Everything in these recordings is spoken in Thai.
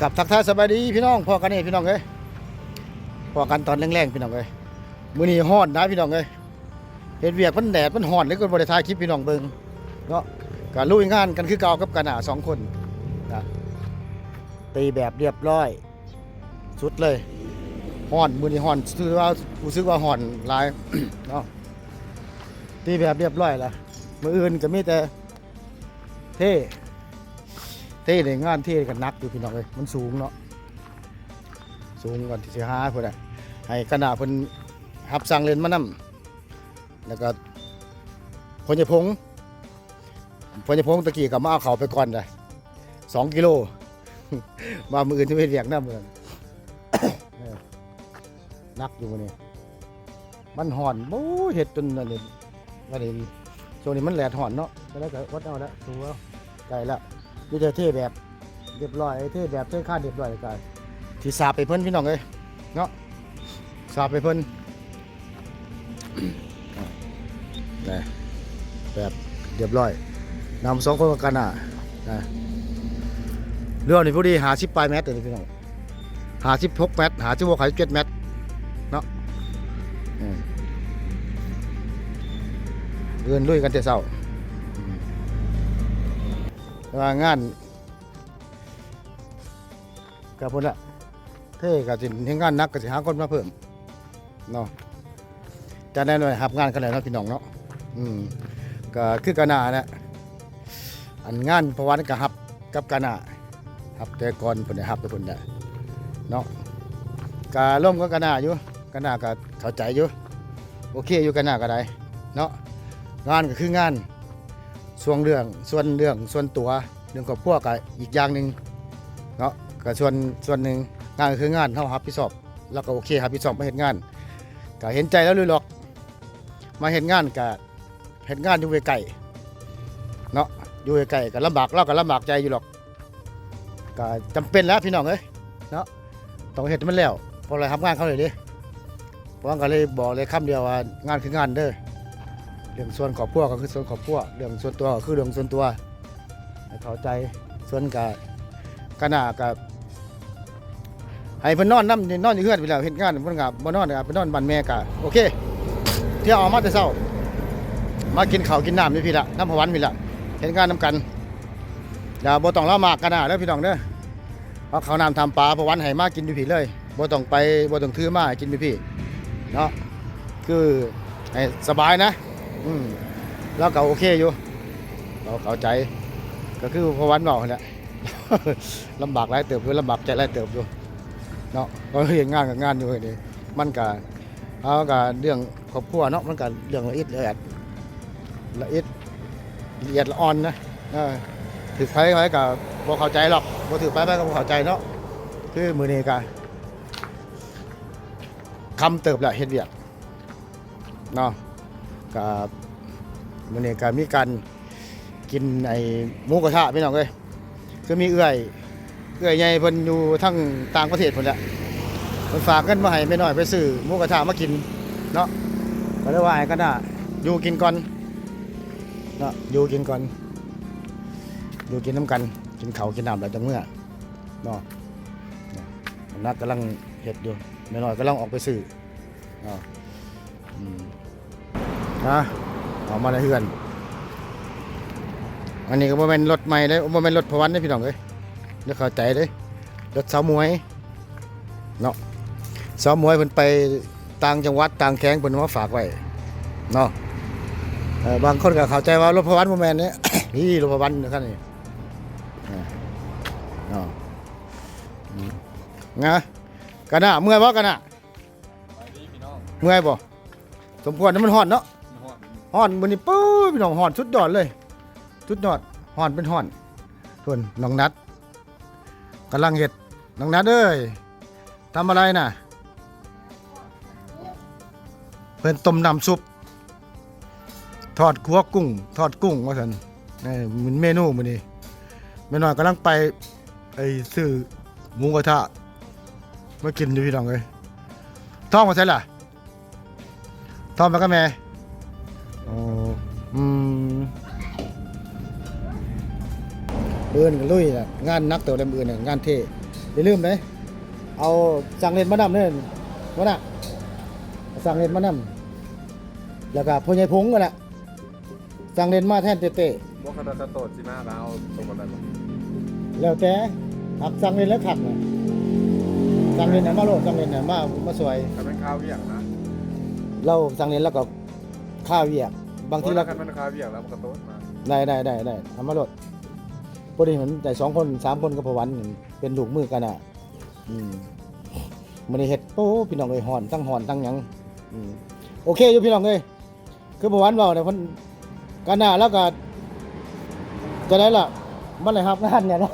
กับทักทายสบายดีพี่น้องพอกันนี่พี่น้องเอ้ยพอกันตอนแรงๆพี่น้องเอ้ยมื้อนี้ฮ้อนนะพี่น้องเอ้ยเฮ็ดเวียกมันแดดมันฮ้อนเลยก็บ่ได้ถ่ายคลิปพี่น้องเบิ่งเนาะก็ลุยงานกันคือเก่ากับกันอะสองคนนะตีแบบเรียบร้อย สุดเลยฮ้อนมือนี้ฮ้อนรู้สึกว่ารู้สึกว่าฮ้อนหลายเนาะตีแบบเรียบร้อยล้วมื้ออื่นก็มีแต่เท่ เท่ในงานเท่กันนักอยู่พี่น้องเอ้ยมันสูงเนาะสูงก่อนที่จะหาเพิ่อะให้คณะเพิ่นรับสั่งเลนมานำแล้วก็พญพงษ์พญพงษ์ตะกี้ก็มาเอาเขาไปก่อนเลยสองกิโลมามืออื่นที่ไม่เรียกหน้ำเมืองนักอยู่นี้มันห่อนโอ้เห็ดจนนั่นนี่ว่านี่ช่วงนี้มันแหลดห่อนเนาะก็แล้วก็วัดเอาละดูเอาไกลละ นี่จะเท่แบบเรียบร้อยเท่แบบเท่ค่าเรียบร้อยกันที่สาบไปเพิ่นพี่น้องเอ้ยเนาะสาบไปเพิ่นนะแบบเรียบร้อยนำสองคนกันอะนะเรื่องนี้พอดีหาสิบปลายเมตรเลยพี่น้องหาสิบหกเมตรหาสิบหกหาสิบเจ็ดเมตรเนาะเดินลุยกันแต่เช้า ว่างานกับพุ่นละเท่กับสิเฮ็ดงานนักกับสิหาคนมาเพิ่มเนาะจะได้หน่อยหับงานกันแล้นะพี่น้องเนาะอืมก็คือกนาเนี่ยอันงานประวัติก็หับกับกนาหับแต่ก่อนพิ่นได้หับแต่พิ่นได้เนาะก็ร่มกับกนาอยู่กนาก็เข้าใจอยู่โอเคอยู่กนาก็ได้เนาะงานก็คืองาน ส่วนเรื่องส่วนเรื่องส่วนตัวเรื่องครอบครัวก็อีกอย่างหนึ่งเนาะก็ส่วนส่วนหนึ่งงานก็คืองานเฮารับผิดชอบแล้วก็โอเครับผิดชอบมาเฮ็ดงานก็เห็นใจแล้วเลยหรอก มาเฮ็ดงานก็เฮ็ดงานอยู่ไกลเนาะอยู่ไกลๆก็ลำบากเราก็ลำบากใจอยู่หรอกก็จำเป็นแล้วพี่น้องเอ้ยเนาะต้องเฮ็ดให้มันแล้วเพอเราทำงานเขาเลยดิเพราะงั้นก็เลยบอกเลยคำเดียวว่างานคืองานเด้อ เรื่องส่วนครอบครัวก็คือส่วนครอบครัวเรื่องส่วนตัวก็คือเรื่องส่วนตัวให้เข้าใจส่วนกับกนากับให้เพิ่นนอนน้ำนอนอยู่เฮือนไปแล้วเฮ็ดงานเพิ่นก็บ่นอนก็ไปนอนบ้านแม่ก็โอเค เที่ยวออกมาแต่เช้ามากินข้าวกินน้ำอยู่พี่ละน้ำพะวันพี่ละเฮ็ดงานนํกันอย่าบ่ต้องละหมากกันนะเด้อพี่น้องเด้อเอาข้าวน้ำทำปลาพะวันให้มากินอยู่พี่เลยบ่ต้องไปบ่ต้องถือมากินอยู่พี่เนาะคือให้สบายนะ อืมแล้วก็โอเคอยู่ เราเข้าใจ ก็คือพอวันบอกเนี่ยลำบากหลายเติบอยู่ลำบากใจหลายเติบอยู่เนาะก็เห็นงานกับงานอยู่นี่มันก็เอาก็เรื่องครอบครัวเนาะมันก็เรื่องละเอียดละเอียดละเอียดละเอียดละอ่อนนะถือไปไปกับบ่เข้าใจหรอกบ่ถือไปไปก็บ่เข้าใจเนาะคือมือนี้ก็คำเติบแหละเฮ็ดเวียกเนาะ กับมันเนี่ยก็มีการกินไอ้หมูกระทะพี่น้องเอ้ยคือมีเอื้อยเอื้อยใหญ่เพิ่นอยู่ทั้งต่างประเทศพุ่นแหละเพิ่นฝากเงินมาให้แม่น้อยไปซื้อหมูกระทะมากินเนาะก็เลยว่าให้กันน่ะอยู่กินก่อนเนาะอยู่กินก่อนอยู่กินน้ำกันกินเขากินน้ำแล้วจังเมื่อเนาะนักกำลังเฮ็ดอยู่แม่น้อยกำลังออกไปซื้อเนาะ นะออกมาในเฮือน อันนี้ก็บ่แม่นรถใหม่เลยบ่แม่นรถพวันเด้พี่น้องเอ้ยเดี๋ยวเข้าใจเด้รถสาวมวยเนาะสาวมวยเพิ่นไปต่างจังหวัดต่างแข้งเพิ่นมาฝากไว้เนาะบางคนก็เข้าใจว่ารถพวันบ่แม่นเนี่ยนี่รถพวันนะครับนี่เนาะอืมนะกันน่ะเมื่อยบ่กันน่ะเมื่อยบ่สมควรนั้นมันฮ้อนเนาะ ห่อนมันนี่ปุ้ยพี่น้องห่อนสุดยอดเลยสุดยอดห่อนเป็นห่อนทวนน้องนัดกำลังเห็ดน้องนัดเอ้ยทำอะไรน่ะ เพิ่นต้มน้ำซุป ทอดขัวกุ้ง ทอดกุ้งว่าสันนี่มันเมนูมันนี่แม่น้อยกำลังไปไอ้ซื้อหมูกระทะมากินอยู่พี่น้องเลยท้องมาใช่ล่ะท้องมาก็แม่ อืมเอื่นกันลุยน่ะงานนักเต่าเล่มอื่นน่ะงานเท่อย่าลืมเลยเอาสั่งเล่นมานำเด้อว่าน่ะสั่งเล่นมานำแล้วก็พ่อใหญ่พงกันน่ะสั่งเล่นมาแทนเต้บ่คาราคาโตดสิมาแล้วตรงกันได้บ่ๆแล้วแต่หักสั่งเล่นแล้วขักน่ะสั่งเล่นน่ะมาโลดสั่งเล่นน่ะมามาสวยคันเป็นข้าวเวียงนะเราสั่งเล่นแล้วก็ข้าวเวียก บางทีเราคันเป็นข้าวเวียงแล้วมันก็โตดมาได้ได้ได้ได้ทำมาโลดพอดีมันได้สองคนสามคนกับพอวันนี่เป็นลูกมือกันอะ อืมมันได้เห็ดโอ้พี่น้องเลยหอนตั้งหอนตั้งหยังอืมโอเคอยู่พี่น้องเลยคือพอวันเราเนี่ยมันกันหน้าแล้วก็จะได้ล่ะมันได้รับงานเนี่ยเนาะ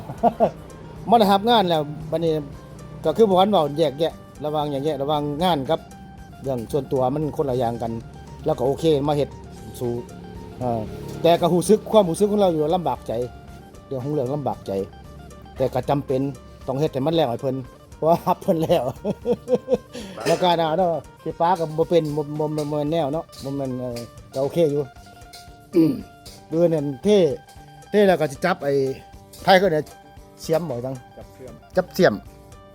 มันได้รับงานแล้วบัดนี้ก็คือพอวันเราแยกแยะระหวังอย่างแยะระหวังงานครับเรื่องส่วนตัวมันคนละอย่างกัน แล้วก็โอเคมาเห็ด สู่เอ่อแต่ก็หูซึกความหูซึกของเราอยู่ลำบากใจเรื่องของเรื่องลำบากใจ แต่ก็จำเป็นต้องเฮ็ดให้มันแล้วให้เพิ่นเพราะว่ารับเพิ่นแล้ว แล้วการเอาเนาะที่ฟ้าก็บ่เป็นบ่บ่บ่บ่แม่นแนวเนาะบ่แม่นเอ่อก็โอเคอยู่ดูนั่นเท่เท่แล้วก็สิจับไอ้ไทยก็เนี่ยเสียมบ่จังจับเชื่อมจับเสียม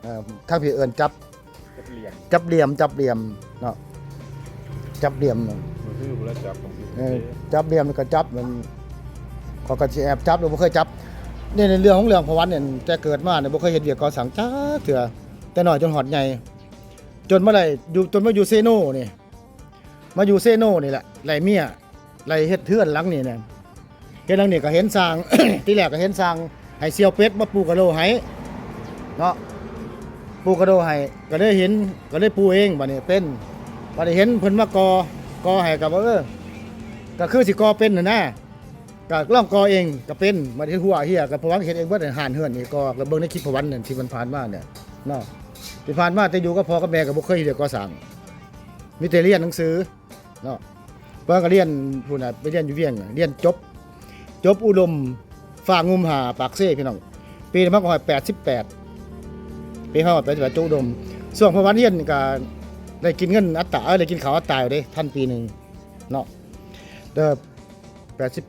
เอ่อทางพี่เอิ้นจับจับเหลี่ยมจับเหลี่ยมจับเหลี่ยมเนาะจับเหลี่ยมเนาะมัน คือแล้วจับของสิเออจับเรียมแล้วก็จับมันเขาก็สิแอบจับเราบ่เคยจับเนี่ยในเรื่องของเรื่องพวันเนี่ยแต่เกิดมาเนี่ยบ่เคยเห็นเวียกก่อสังจ้าเถื่อแต่น้อยจนหอดใหญ่จนเมื่อไหร่อยู่จนมาอยู่เซโน่นี่มาอยู่เซโน่นี่แหละไหลเมียไหลเฮ็ดเทือนหลังนี่เนี่ยเฮ็ดหลังนี่ก็เห็นสร้าง ที่แรกก็เห็นสร้างให้เซียวเป็ดมาปลูกกระโดให้เนาะปลูกกระโดให้ก็เลยเห็นก็เลยปลูกเองบัดนี้เป็นบัดนี้เห็นเพิ่นมากอ กอให้ก็บ่เออก็คือสิกอเป็นน่ะนะก็ล่องกอเองก็เป็นมาที่หัวเฮียก็เพว่าเห็นเองว่าหานเฮือนนี่ก็ก็เบิ่งในคลิปพวันนั่นที่มันผ่านมาเนี่ยเนาะที่ผ่านมาแต่อยู่กับพ่อกับแม่ก็บ่เคยเรียนก่อสร้างมีแต่เรียนหนังสือเนาะเพิ่นก็เรียนพุ่นน่ะไปเรียนอยู่เวียงเรียนจบ จบอุดมฝ่างุมหาปากเซ่พี่น้องปีมันก็88ปีเฮา88จบอุดมส่วนพวันเรียนก็ ได้กินเงินอัตตาเอ้ยได้กินข้าวอัตตาอยู่เด้ท่านปีหนึ่งเนาะเด้อแปดสิบ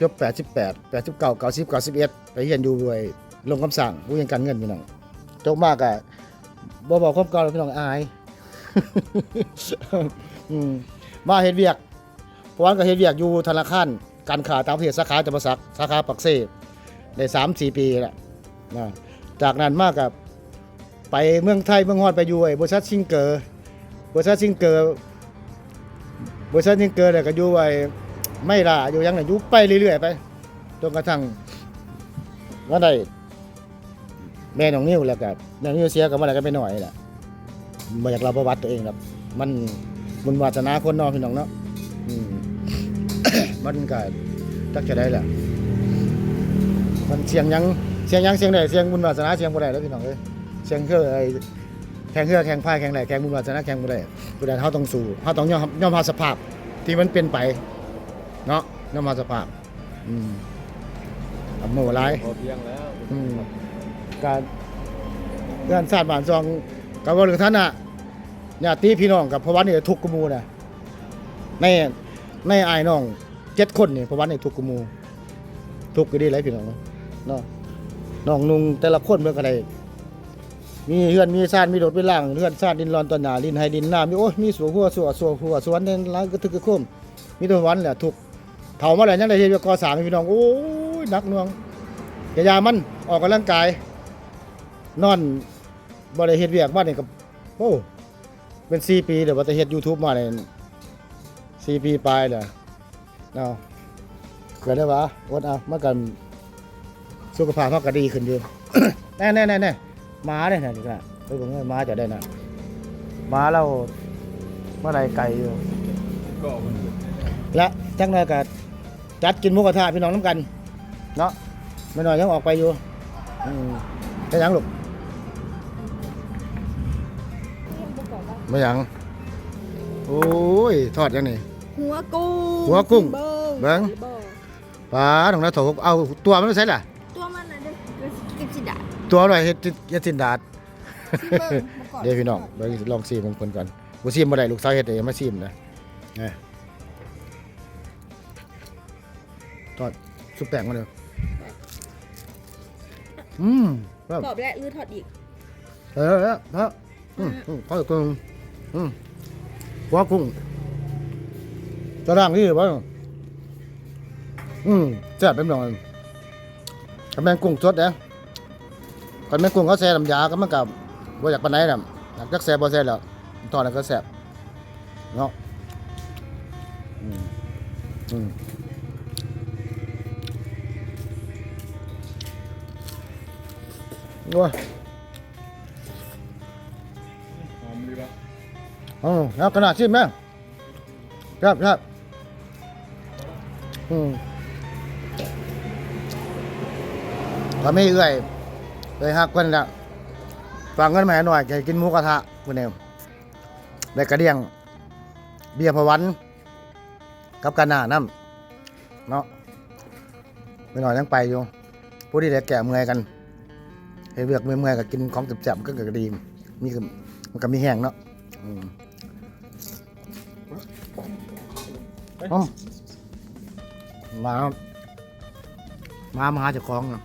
ยบแปดสิบแปดแปดสิบเก้าเก้าสิบเก้าสิบเอ็ดไปเรียนอยู่ด้วยลงคำสั่งผู้ยังการเงินพี่น้องจบมากอะบ่บอกความเก่าพี่น้องอายมาเฮ็ดเวียกเพราะว่าก็เฮ็ดเวียกอยู่ธนาคารการค้าตางประเทศสาขาจำปาสักสาขาปักเซ่ได้สามสี่ปีแล้วนะจากนั้นมากกับไปเมืองไทยเมืองฮอดไปอยู่ไอ้บริษัทซิงเกอร์ บริษัทซิงเกอร์บริษัทนี้เกิดแล้วก็อยู่ไว้ไม่ล่ะอยู่ยังไหนอยู่ไปเรื่อยๆไปจนกระทั่งว่าได้แม่น้องนิ้วแล้วก็น้องนิ้วเสียกับมาแล้วก็ไปหน่อยแหละมาอยากเราประวัติตัวเองครับ มันบุญวาสนาคนนอกพี่น้องเนาะอืม มันก็จักจะได้แหละมันเสียงยังเสียงยังเสียงใดเสียงบุญวาสนาเสียงบ่ได้แล้วพี่น้องเอ้ยเสียงคือไอ้ แข่งเรือแข่งพายแข่งไหนแข่งบุญวาสนาแข่งบ่ได้ผู้ใดเขาต้องสู้เขาต้องยอมยอมรับสภาพที่มันเป็นไปเนาะยอมรับสภาพอืมอำโมร้ายพอเพียงแล้วอืมการเรื่องศาสตร์บ้านซองกับว่าเรื่องท่านน่ะญาติพี่น้องกับพระวันนี่ทุกข์กบหมูนะในในอายน้องเจ็ดคนนี่พระวันนี่ทุกข์กบหมู ทุกข์ก็ดีไรพี่น้องเนาะน้องนุ่งแต่ละคนเมื่อก็ได้ มีเฮือนมีซ่านมีโดดมีล่างเฮือนซ่านดินร้อนตอนหนาดินให้ดินหน้ำมีโอ้ยมีสัวหัวสัวสัวหัวสวนเดินล้างกระทึกกระโคมมีตัววันแหละทุกเฒ่ามาแล้วยังได้เฮียกก่อสางให้พี่น้องโอ้ยนักน่วงอย่ายามันออกกำลังกาย นอนบ่ได้เฮ็ดเวียกมานี่ก็โอ้เป็น4ปีเดี๋ยวว่าจะเฮ็ด YouTube มาเนี่ย4ปีปลายแล้วเอาเกิดได้วะอดเอามากันสุขภาพเฮาก็ดีขึ้นอยู่แน่ๆๆๆห มาเด้น่ะนี่ก็ไปเบิ่งว่าหมาจะได้น่ะหมาเราเมื่อไรไก่อยู่ก็มันและจังเลยก็จัดกินหมูกระทะพี่น้องน้ำกัน เนาะไม่น้อยยังออกไปอยู่อืมไปยังลูกไม่ยัง โอ้ย ทอดยังนี่หัวกุ้งหัวกุ้งเบิ้เบิ่งปลาตรงนั้นโถเอาตัวมันไม่ใช่ล่ะ ตัวอะไรเฮ็ดเฮ็ดสินดาดซิเบิ้งมาก่อนเดี๋ยวพี่น้องไปลองซีมของคนก่อนบ่ซีมบ่ได้ลูกสาวเฮ็ดเองมาซีมนะไงทอดสุปแป้งมาเด้ออืมครับกรอบและลือทอดอีก เออเออเอออืมอืมข้าวกุ้งอืมหัวกุ้งจะร่างนี่บ่อืมแซ่บเป็นหน่อยกับแมงกุ้งสดเด้ กับแมงกุ้งเขาแซ่น้ำยาก็มันกับบ่อยากปานไหนน่ะอยากจักแซ่บบ่แซ่บแล้วตอนนั้นก็แซ่บเนาะอืมอืมโอ้ยหอมดีปะอ๋อแล้วขนาดชิมไหมครับครับอืมก็ไม่เอื่อย เลยหักคนละฝากเงินมาให้หน่อยจะกินหมูกระทะคุณเอมได้กระเดียง เบียร์พะวัน กับกันหน้าน้ำเนาะไม่หน่อยยังไปอยู่ผู้ที่ได้แก่เมื่อยกันเฮ้เบือกเมื่อยๆก็กินของจับๆก็กระดีมีก็มันก็มีแห้งเนาะอืมอืมมา มามาหาเจ้าของเนาะ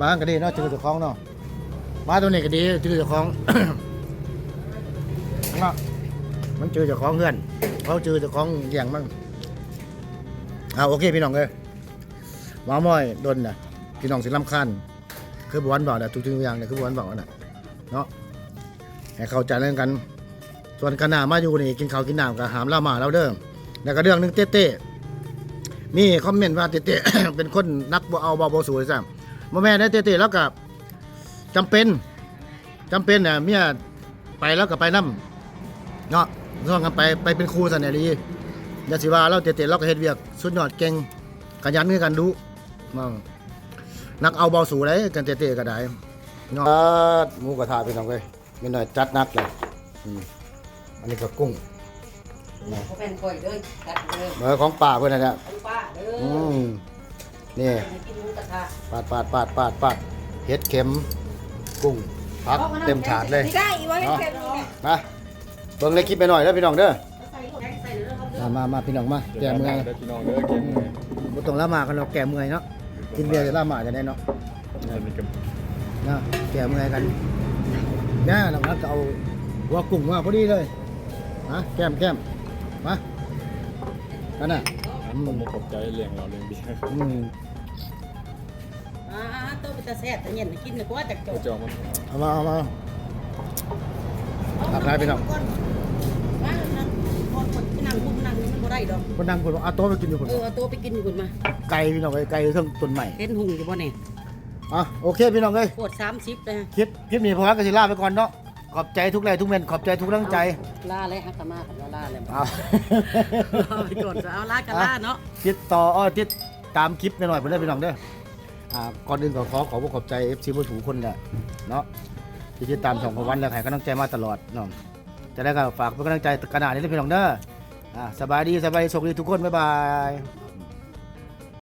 มาก็ดีเนาะเจอเจ้าของเนาะมาตัวนี้ก็ดีเจอเจ้าของเนาะมันเจอเจ้าของเพื่อนเขาเจอเจ้าของอย่างมั่งเอาโอเคพี่น้องเลยมาม้อยดนน่ะพี่น้องสิลำคันคือบวนบอกน่ะทุกๆอย่างเนี่ยคือบวนบอกน่ะเนาะให้เข้าใจเรื่องกัน ส่วนขนามาอยู่นี่กินข้าวกินน้ำก็หามล่ามาแล้วเด้อแล้วก็เรื่องหนึงเต้เต้ มีคอมเมนต์ว่าเต้เต้เป็นคนนักบ่เอาบ่บ่สวยซ้ำบ่แม่นได้เต้เต้แล้วก็จำเป็นจำเป็นน่ะเมียไปแล้วก็ไปนํเนาะส่องกันไปไปเป็นครูซั่นน่ะดีอย่าสิว่าเราเต้เต้เราก็เฮ็ดเวียกสุดยอดเก่งขยันคือกันดูเนาะนักเอาเบาสู่ได้กันเต้เต้ก็ได้เนาะหมูกระทะพี่น้องเอ้ยไม่น้อยจัดหนักเลยอืมอันนี้ก็กุ้ง เขาเป็นข่อยเด้อกัดเด้อเบอร์ของป่าเพื่อนนะเนี่ย มนี่ให้กินหมูกระทะปาดปาดปาดปาดปาดเห็ดเข็มกุ้งพักเต็มถาดเลยไม่ได้อีว่าให้เค็มนี่ไงมาเบิ่งในคลิปไปหน่อยแล้วพี่น้องเด้อใส่แกงใส่เด้อครับเด้อมามามาพี่น้องมาแก้เมื่อยได้พี่น้องเด้อเก่งเลยบ่ต้องละหมากันเราแก้เมื่อยเนาะกินเบียร์จะละหมาจะได้เนาะอันนี้กับนะแก้เมื่อยกันเนี่ยน้องนัดก็เอาหัวกุ้งมาพอดีเลยฮะแก้มแก้มมานั่นน่ะ อืผมมขอบใจเลี้ยงเราเลี้ยงเบียร์อืมอ่าโตเป็นตาแซ่บแต่เย็นกินดีกว่าจากโจกระจอกมันเอามาเอามา ตักได้พี่น้องก่อนมานั่งคนคนที่นั่งคุมนั่งนี่มันบ่ได้ดอก คนดังคนเอาโต๊ะไปกินอยู่คนเออเอาตัวไปกินอยู่คุณมา ไก่พี่น้องไก่ไก่เครื่องตุนใหม่เห็นหุงอยู่บ่เนี่ยอะโอเคพี่น้องเอ้ยปวด30เลยคลิปคลิปนี้พอกันสิลาไปก่อนเนาะ ขอบใจทุกแรงทุกเม็ดขอบใจทุกกำลังใจลาเลยฮักกะมากับลาเลยเอาเอาไปก่อนเอาลากันลาเนาะติดต่ออ้อติดตามคลิปหน่อยๆเพื่อนพี่น้องเด้ออ่าก่อนอื่นก็ขอขอบคุณขอบใจ FC ผู้ถูกคนแหละเนาะที่ติดตามสองพวันแล้วใครก็ต้องใจมาตลอดเนาะจะได้ก็ฝากเป็นกำลังใจกระดาษนี้ด้วยพี่น้องเด้ออ่าสบายดีสบายดีโชคดีทุกคนบ๊ายบาย